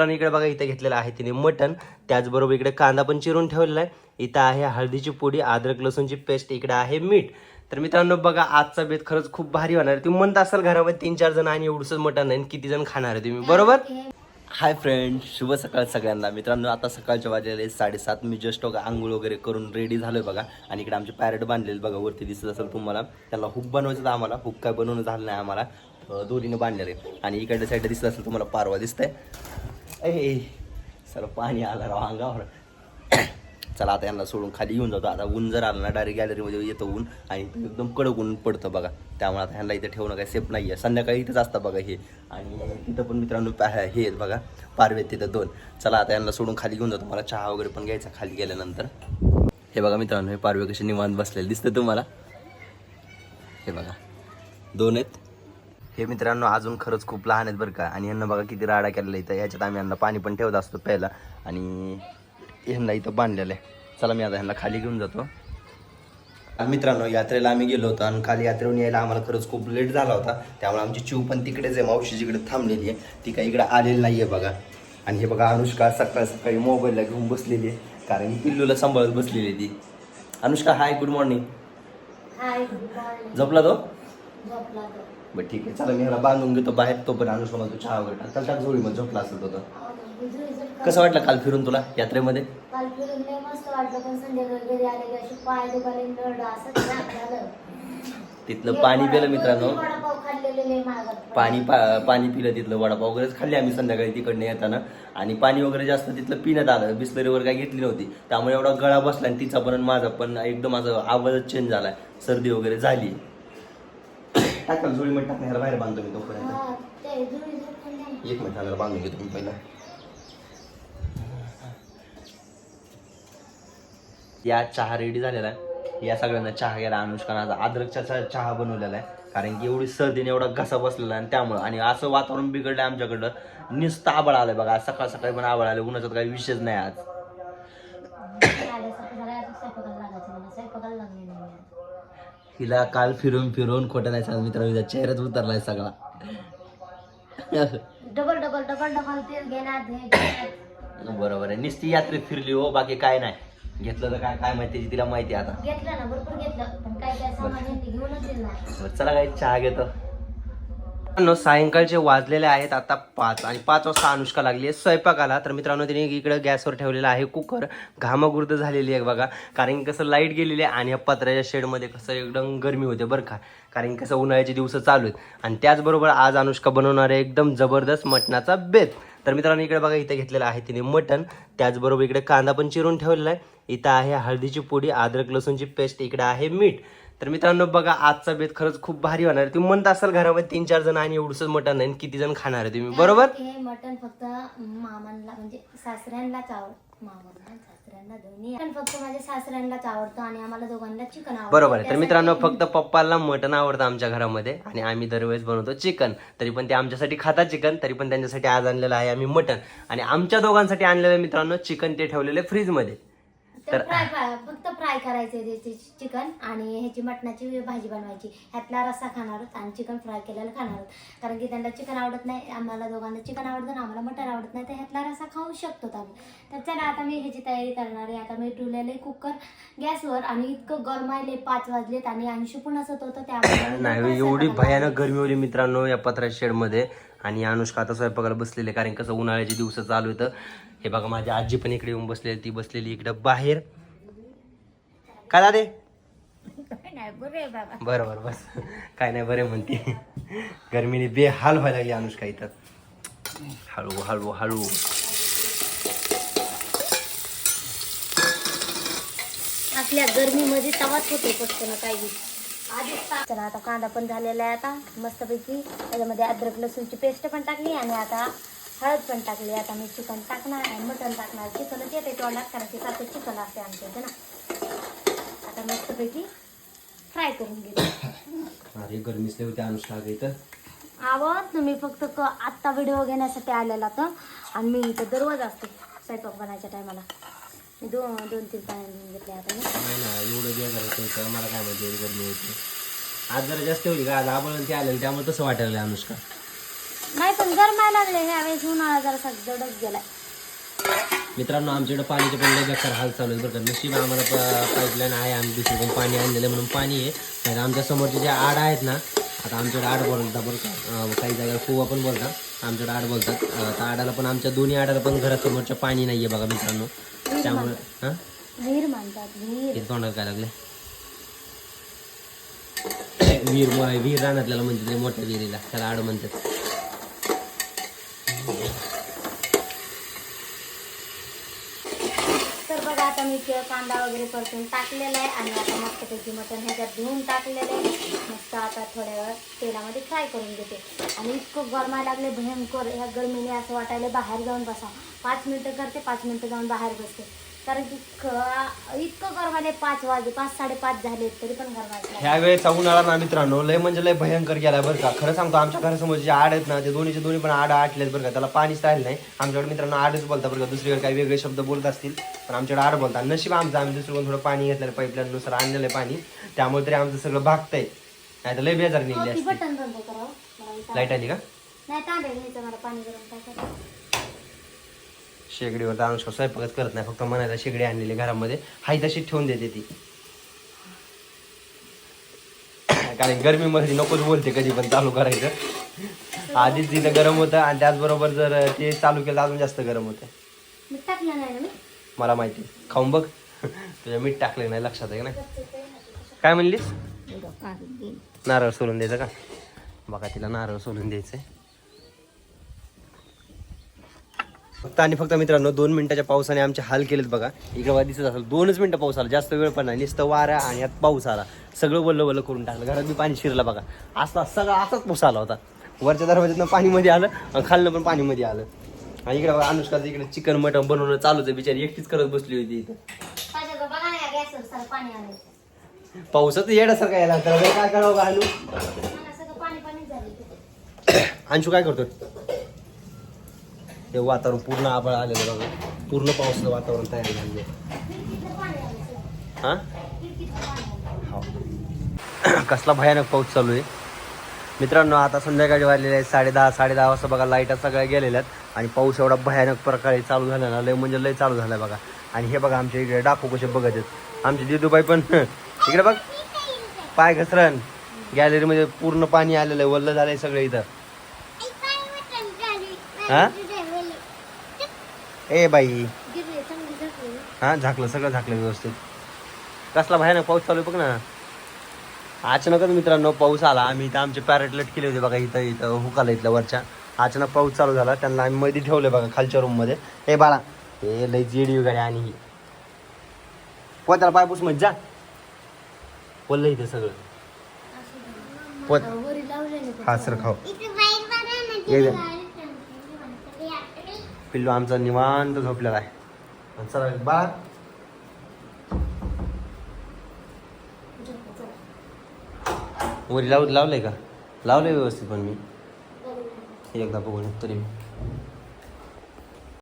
आणि इकडे बघा इथे घेतलेलं आहे तिने मटन त्याचबरोबर इकडे कांदा पण चिरून ठेवलेला आहे. इथं आहे हळदीची पुडी अद्रक लसूणची पेस्ट इकडे आहे मीठ. तर मित्रांनो बघा आजचा बेत खरंच खूप भारी होणार आहे. तुम्ही म्हणत असाल घरामध्ये तीन चार जण आणि एवढंच मटन आहे किती जण खाणार आहे तुम्ही. बरोबर? हाय फ्रेंड शुभ सकाळ सगळ्यांना. मित्रांनो आता सकाळच्या वाजलेले साडेसात मी जस्ट बघा आंघोळ वगैरे करून रेडी झालोय बघा. आणि इकडे आमचे पॅरेट बांधलेले बघा वरती दिसत असेल तुम्हाला. त्याला हुक बनवायचं आम्हाला. हुक काय बनवणं झालं नाही आम्हाला. अं, दोरीने बांधलेले आणि इकडच्या साईडला दिसत असेल तुम्हाला पारवा दिसतंय. ए सर पाणी आलं राव अंगावर. चला आता यांना सोडून खाली येऊन जातो. आता ऊन जर आलं ना डायरेक्ट गॅलरीमध्ये येतो ऊन आणि एकदम कडक ऊन पडतं बघा. त्यामुळे आता ह्यांना इथं ठेवणं काही सेफ नाही आहे संध्याकाळी इथंच असतं बघा हे. आणि तिथं पण मित्रांनो हे आहेत बघा. पारवे तिथं दोन. चला आता यांना सोडून खाली घेऊन जातो. मला चहा वगैरे पण घ्यायचा खाली गेल्यानंतर. हे बघा मित्रांनो हे पारवे कसे निवांत बसलेले दिसतं तुम्हाला. हे बघा. दोन आहेत. हे मित्रांनो अजून खरंच खूप लहान आहेत बरं का. आणि यांना बघा किती राडा केलेला इथं. ह्याच्यात आम्ही यांना पाणी पण ठेवत असतो प्यायला. आणि ह्यांना इथं बांधलेलं आहे. चला मी आता ह्यांना खाली घेऊन जातो. मित्रांनो यात्रेला आम्ही गेलो होतो आणि खाली यात्रेहून यायला आम्हाला खरंच खूप लेट झाला होता. त्यामुळे आमची चिव पण तिकडेच आहे. मावशीची इकडे थांबलेली आहे ती काही इकडे आलेली नाही आहे बघा. आणि हे बघा अनुष्का सकाळ सकाळी मोबाईलला घेऊन बसलेली आहे. कारण पिल्लूला सांभाळत बसलेली आहे ती. अनुष्का हाय गुड मॉर्निंग झोपला तो. बरं ठीक आहे. चला मी ह्याला बांधून घेतो. बाहेर तोपर्यंत अनुष्का मला चहा वगैरे टाक. टाक जोडी मग झोपला असेल तो तर. कसं वाटलं काल फिरून तुला यात्रेमध्ये? काल फिरून लय मस्त वाटलं पण संध्याकाळी घरी आले की अशी पाय दुखाले नरड असं त्रास झालं. तिथलं पाणी पिलं मित्रांनो. दोन-तीन वडापाव खाल्लेले लय महागात. पाणी पा पाणी पिलं तिथलं वडापाव वगैरेच खाल्ले आम्ही संध्याकाळी तिकडनं येताना. आणि पाणी वगैरे जास्त तिथलं पिण्यात आलं. बिस्लरी वगैरे काही घेतली नव्हती. त्यामुळे एवढा गळा बसला आणि तिचा पण आणि माझा पण एकदम माझा आवाजच चेंज झालाय सर्दी वगैरे झाली. टाकलं जोडी मध्ये टाकण्याला बाहेर बांधतो मी तोपर्यंत. जुळी जुळी. एक मिनिट ह्याला बांधून घेतो मी पहिला. या चहा रेडी झालेला आहे. या सगळ्यांना चहा घ्यायला अनुष्कानं आज अद्रकचा चहा- बनवलेला आहे. कारण की एवढी सर्दीने एवढा घसा बसलेला आहे आणि त्यामुळं आणि असं वातावरण बिघडलं आमच्याकडं. नुसतं आबळ आलंय बघा. सकाळ सकाळी पण आबळ आलं उन्हाचा काही विषयच नाही आज आल्यासारखं झालं, असं स्वयंपाकाला लागायचं मला. स्वयंपाकाला लागले नाही मी हिला काल फिरून फिरून खोटं नाही सांगत मित्रांनो हिचा चेहराच उतरलाय सगळा. डबल डबल डबल डबल तेल हे घेण्यात. बरोबर आहे. नुसती यात्रेत फिरली हो बाकी काय नाही. घेतलं तर काय काय माहिती त्याची तिला माहिती आहे आता. घेतलं ना भरपूर घेतलं. पण काय काय सामान आहे ते घेऊनच दिलं नाही बरं, चला काही चहा घेतो. मित्रांनो सायंकाळचे वाजलेले आहेत आता पाच आणि पाच वाजता अनुष्का लागली आहे स्वयंपाकाला. तर मित्रांनो तिने इकडे गॅसवर ठेवलेला आहे कुकर. घामागुर्द झालेली आहे बघा. कारण की कसं लाइट गेलेली आहे आणि या पत्र्याच्या शेडमध्ये कसं एकदम गरमी होते बरं का. कारण की कसं उन्हाळ्याचे दिवस चालू आहेत. आणि त्याचबरोबर आज अनुष्का बनवणार आहे एकदम जबरदस्त मटणाचा बेत. तर मित्रांनो इकडे बघा इथे घेतलेलं आहे तिने मटण. त्याचबरोबर इकडे कांदा पण चिरून ठेवलेला आहे. इथं आहे हळदीची पुडी अद्रक लसूणची पेस्ट इकडे आहे मीठ. तर मित्रांनो बघा आजचा बेत खरंच खूप भारी होणार आहे. तुम्ही म्हणत असाल घरामध्ये तीन चार जण आणि एवढंच मटण आणि किती जण खाणार आहे तुम्ही बरोबर? हे मटण फक्त मामांना म्हणजे सासऱ्यांनाच आवडत मामांना सासऱ्यांना दोन्ही. पण फक्त माझ्या सासऱ्यांनाच आवडतं आणि आम्हाला दोघांना चिकन आवडतं. बरोबर आहे. तर मित्रांनो फक्त पप्पाला मटण आवडतं आमच्या घरामध्ये आणि आम्ही दरवेळेस बनवतो चिकन. तरी पण ते आमच्यासाठी खातात चिकन तरी पण त्यांच्यासाठी आज आणलेलं आहे आम्ही मटण. आणि आमच्या दोघांसाठी आणलेलं आहे मित्रांनो चिकन ते ठेवलेले फ्रीजमध्ये. तर फ्राय फक्त फ्राय करायचे चिकन आणि ह्याची मटणाची भाजी बनवायची. ह्यातला रस्सा खाणार आहोत आणि चिकन फ्राय केलेलं खाणार आहोत. कारण की त्यांना चिकन आवडत नाही आम्हाला दोघांना चिकन आवडतं आम्हाला मटण आवडत नाही तर ह्यातला रस्सा खाऊ शकतो आम्ही. तर चला आता मी ह्याची तयारी करणार आहे. आता मी ठेवलेले कुकर गॅसवर आणि इतकं गरमायले पाच वाजलेत आणि अंशू पण असत होतं त्यामुळे नाही एवढी भयानक गरमी होती मित्रांनो या पत्र्या शेडमध्ये. आणि अनुष्का आता स्वयंपाकाला बसलेले कारण कसं उन्हाळ्याचे दिवस चालू होतं हे बघा माझी आजी पण इकडे येऊन बसलेली ती बसलेली इकडं बाहेर. काय दादे? बरं बरं बरं बस. काय नाही बरे म्हणते. गरमीने बेहाल व्हायला लागली अनुष्का इथं. हळू हळू हळू. आपल्या गरमीमध्ये तवाच होतो पटकन ता- चला आता कांदा पण झालेला आहे आता मस्तपैकी. त्याच्यामध्ये अद्रक लसूणची पेस्ट पण टाकली आणि आता हळद पण टाकली. आता मी चिकन टाकणार आणि मटण टाकणार. चिकनच येते तोंडात कारण की सारखं चिकन असते आमच्या इथे ना. आता मस्तपैकी फ्राय करून घेते. अरे गरमीच होते अनुष्का अगं इथं. आवाज तुम्ही फक्त क आत्ता व्हिडिओ घेण्यासाठी आलेला तर आणि मी इथं दररोज असते स्वयंपाक बनायच्या टायमाला दोन दोन तीन पाणी घेऊन घेतले आता नाही ना एवढं झालं होतं मला काय माहिती एवढी गरमी होती. आज जरा जास्त होती का? आज आबळ ते आलेलं त्यामुळे तसं वाटायला लागलं अनुष्का. नाही पण गरमायला लागले ह्या वेळेस उन्हाळा जडच गेलाय. मित्रांनो आमच्याकडे पाण्याचे पण लय बेकार हाल चालू आहे बरं का. नशीब आम्हाला पाईपलाईन आहे आम्ही दुसरीकडून पाणी आणलेलं आहे म्हणून पाणी आहे. नाही आमच्या समोरचे जे आड आहेत ना आता आमच्याकडे आड बोलतात बरं का. काही जागा कुवा पण बोलतात. आमच्याकडे आड बोलतात. तर आडाला पण आमच्या दोन्ही आडाला पण घरासमोरच्या पाणी नाही आहे बघा मित्रांनो. त्यामुळे हां? विहीर म्हणतात विहीर तोंडाला काय लागले विहीर म- विहीर रानातल्याला म्हणते ते मोठ्या विहिरीला. त्याला आड म्हणतात तर बघा आता मी कांदा वगैरे परतून टाकलेला आहे आणि आता मस्तपैकी मटण ह्याच्यात धुवून टाकलेलं आहे. मस्त आता थोड्या वेळ तेलामध्ये फ्राय करून घेते. आणि इतकं गरमायला लागले भयंकर. ह्या गरमीने असं वाटायला बाहेर जाऊन बसा. पाच मिनटं करते पाच मिनटं जाऊन बाहेर बसते. कारण की क- इतकं पाच वाजले पाच साडेपाच झाले तरी पण ह्या वेळेचा उन्हाळा ना मित्रांनो लय म्हणजे लय भयंकर गेलाय बरं का. खरं सांगतो आमच्या घरासमोर जे आड आहेत ना ते दोन्हीचे दोन्ही पण आड आटलेत बरं का. त्याला पाणीच राहिलं नाही. आमच्याकडे मित्रांनो आडच बोलतात बरं का दुसरीकडे काही वेगळे शब्द बोलत असतील पण आमच्याकडे आड बोलतात. नशीब आमचं आम्ही दुसरीकडून थोडं पाणी घेतलेलं पाईपलाईन नुसार आणलेलं आहे पाणी. त्यामुळे तरी आमचं सगळं भागतंय. नाही तर लय बेजार निघली ती असते बटन बंद करावं मला विचार- लाइट आली का? नाही तांबे घ्यायचं मला पाणी गरम टाकायचं शेगडीवर अनुष्का स्वयंपाकच करत नाही. फक्त म्हणायला शेगडी आणलेली घरामध्ये. हाय तशी ठेवून देते ती. कारण गरमीमध्ये नकोच बोलते कधी पण चालू करायचं. आधीच तिथं गरम होतं आणि त्याचबरोबर जर ते चालू केलं अजून जास्त गरम होतं. ना मला माहिती. खाऊन बघ. तुझ्या मीठ टाकलं नाही लक्षात आहे का नाही? काय म्हणलीस? नारळ सोलून द्यायचं का? बघा तिला नारळ सोलून द्यायचंय. फक्त आणि फक्त मित्रांनो दोन मिनिटाच्या पावसाने आमचे हाल केलेत बघा. इकडे दिसत असेल दोनच मिनिटं पाऊस आला. जास्त वेळ पण नाही. नुसतं वारा आणि यात पाऊस आला. सगळं वल्ल वल्ल करून टाकलं. घरात मी पाणी शिरलं बघा. असा सगळा असाच पाऊस आला होता. वरच्या दरवाज्यातनं पाणी मध्ये आलं आणि खालनं पण पाणी मध्ये आलं. आणि इकडे बघा अनुष्काचं इकडे चिकन मटन बनवणं चालूच आहे. बिचारी एकटीच करत बसली होती इथं. पावसात येण्यासारखं यायला काय करावं का अंशू काय करतोय? हे वातावरण पूर्ण आभाळ आलेलं बघा. पूर्ण पावसाचं वातावरण तयार झालेलं आहे. हा. हो. कसला भयानक पाऊस चालू आहे. मित्रांनो आता संध्याकाळी वाजलेले आहेत साडे दहा साडे दहा वाजता बघा लाईटा सगळ्या गेलेल्या आहेत. आणि पाऊस एवढा भयानक प्रकारे चालू झाला ना लय म्हणजे लय चालू झालाय बघा. आणि हे बघा आमच्या इकडे डाकू कसे बघत आहेत. आमची दिदूबाई पण इकडे बघ. पाय घसरण. गॅलरीमध्ये पूर्ण पाणी आलेलं आहे वल्ल झालंय सगळं इथं. हा? ए बाई. हा झाकलं सगळं झाकलं व्यवस्थित. कसला भयानक पाऊस चालू आहे बघ ना. अचानकच मित्रांनो पाऊस आला. आम्ही इथं आमचे पॅरेट लट केले होते बघा इथं इथं हुकाला इथल्या वरच्या. अचानक पाऊस चालू झाला. त्यांना आम्ही मध्ये ठेवले बघा खालच्या रूममध्ये हे बाळा हे लय जेडी गाडी आणि ही. पोत्याला पाय पुस जा. बोललं इथं सगळं. पोत. हा सर खाऊ. पिल्लू आमचा निवांत झोपलेला आहे. चला बाळा. वरी लाव लावलंय का? लावलंय व्यवस्थित पण मी. एकदा बघून तरी